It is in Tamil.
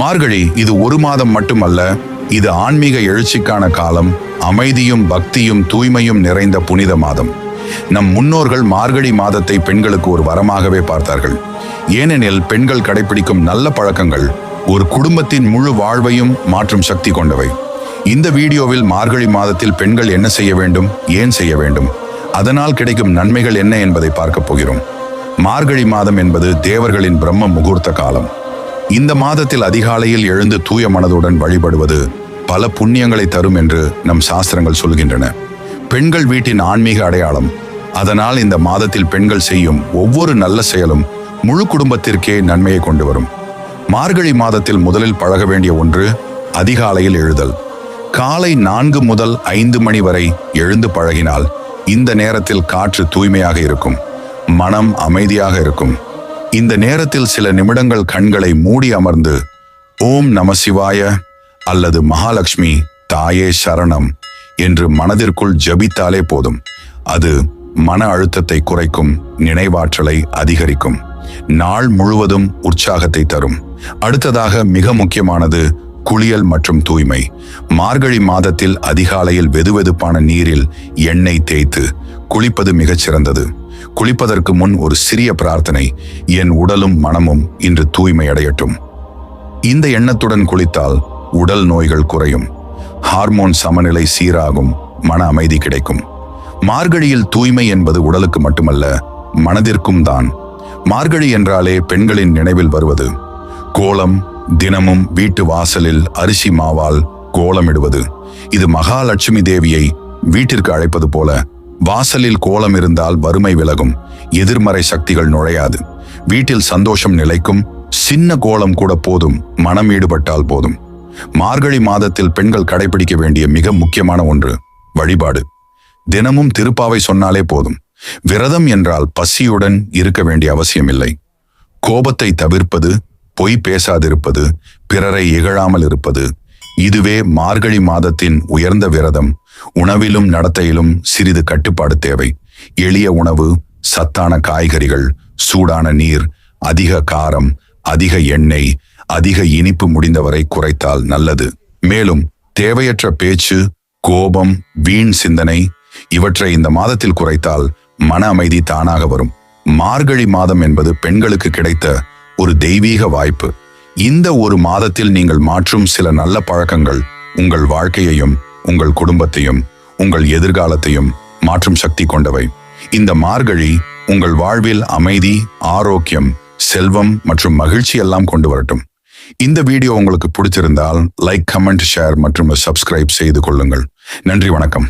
மார்கழி இது ஒரு மாதம் மட்டுமல்ல இது ஆன்மீக எழுச்சிக்கான காலம் அமைதியும் பக்தியும் தூய்மையும் நிறைந்த புனித மாதம். நம் முன்னோர்கள் மார்கழி மாதத்தை பெண்களுக்கு ஒரு வரமாகவே பார்த்தார்கள். ஏனெனில் பெண்கள் கடைபிடிக்கும் நல்ல பழக்கங்கள் ஒரு குடும்பத்தின் முழு வாழ்வையும் மாற்றும் சக்தி கொண்டவை. இந்த வீடியோவில் மார்கழி மாதத்தில் பெண்கள் என்ன செய்ய வேண்டும் ஏன் செய்ய வேண்டும் அதனால் கிடைக்கும் நன்மைகள் என்ன என்பதை பார்க்கப் போகிறோம். மார்கழி மாதம் என்பது தேவர்களின் பிரம்ம முகூர்த்த காலம். இந்த மாதத்தில் அதிகாலையில் எழுந்து தூய மனதுடன் வழிபடுவது பல புண்ணியங்களை தரும் என்று நம் சாஸ்திரங்கள் சொல்கின்றன. பெண்கள் வீட்டின் ஆன்மீக அடையாளம். அதனால் இந்த மாதத்தில் பெண்கள் செய்யும் ஒவ்வொரு நல்ல செயலும் முழு குடும்பத்திற்கே நன்மையை கொண்டு வரும். மார்கழி மாதத்தில் முதலில் பழக வேண்டிய ஒன்று அதிகாலையில் எழுதல். காலை நான்கு முதல் ஐந்து மணி வரை எழுந்து பழகினால் இந்த நேரத்தில் காற்று தூய்மையாக இருக்கும். மனம் அமைதியாக இருக்கும். இந்த நேரத்தில் சில நிமிடங்கள் கண்களை மூடி அமர்ந்து ஓம் நமசிவாய அல்லது மகாலட்சுமி தாயே சரணம் என்று மனதிற்குள் ஜபித்தாலே போதும். அது மன அழுத்தத்தை குறைக்கும் நினைவாற்றலை அதிகரிக்கும். நாள் முழுவதும் உற்சாகத்தை தரும். அடுத்ததாக மிக முக்கியமானது குளியல் மற்றும் தூய்மை. மார்கழி மாதத்தில் அதிகாலையில் வெதுவெதுப்பான நீரில் எண்ணெய் தேய்த்து குளிப்பது மிகச்சிறந்தது குளிப்பதற்கு முன் ஒரு சிறிய பிரார்த்தனை என் உடலும் மனமும் இன்று தூய்மை அடையட்டும் இந்த எண்ணத்துடன் குளித்தால் உடல் நோய்கள் குறையும். ஹார்மோன் சமநிலை சீராகும் மன அமைதி கிடைக்கும். மார்கழியில் தூய்மை என்பது உடலுக்கு மட்டுமல்ல மனதிற்கும் தான். மார்கழி என்றாலே பெண்களின் நினைவில் வருவது. கோலம் தினமும் வீட்டு வாசலில் அரிசி மாவால் கோலமிடுவது. இது மகாலட்சுமி தேவியை வீட்டிற்கு அழைப்பது போல வாசலில் கோலம் இருந்தால் வறுமை விலகும் எதிர்மறை சக்திகள் நுழையாது. வீட்டில் சந்தோஷம் நிலைக்கும் சின்ன கோலம் கூட போதும் மனம் ஈடுபட்டால் போதும். மார்கழி மாதத்தில் பெண்கள் கடைபிடிக்க வேண்டிய மிக முக்கியமான ஒன்று வழிபாடு. தினமும் திருப்பாவை சொன்னாலே போதும். விரதம் என்றால் பசியுடன் இருக்க வேண்டிய அவசியமில்லை. கோபத்தை தவிர்ப்பது பொய் பேசாதிருப்பது பிறரை இகழாமல் இருப்பது இதுவே மார்கழி மாதத்தின் உயர்ந்த விரதம் உணவிலும் நடத்தையிலும் சிறிது கட்டுப்பாடு தேவை. எளிய உணவு சத்தான காய்கறிகள் சூடான நீர் அதிக காரம் அதிக எண்ணெய் அதிக இனிப்பு முடிந்தவரை குறைத்தால் நல்லது. மேலும் தேவையற்ற பேச்சு கோபம் வீண் சிந்தனை இவற்றை இந்த மாதத்தில் குறைத்தால் மன அமைதி தானாக வரும். மார்கழி மாதம் என்பது பெண்களுக்கு கிடைத்த ஒரு தெய்வீக வாய்ப்பு. இந்த ஒரு மாதத்தில் நீங்கள் மாற்றும் சில நல்ல பழக்கங்கள் உங்கள் வாழ்க்கையையும் உங்கள் குடும்பத்தையும் உங்கள் எதிர்காலத்தையும் மாற்றும் சக்தி கொண்டவை. இந்த மார்கழி உங்கள் வாழ்வில் அமைதி ஆரோக்கியம் செல்வம் மற்றும் மகிழ்ச்சி எல்லாம் கொண்டு வரட்டும். இந்த வீடியோ உங்களுக்கு பிடிச்சிருந்தால் லைக் கமெண்ட் ஷேர் மற்றும் சப்ஸ்கிரைப் செய்து கொள்ளுங்கள். நன்றி வணக்கம்.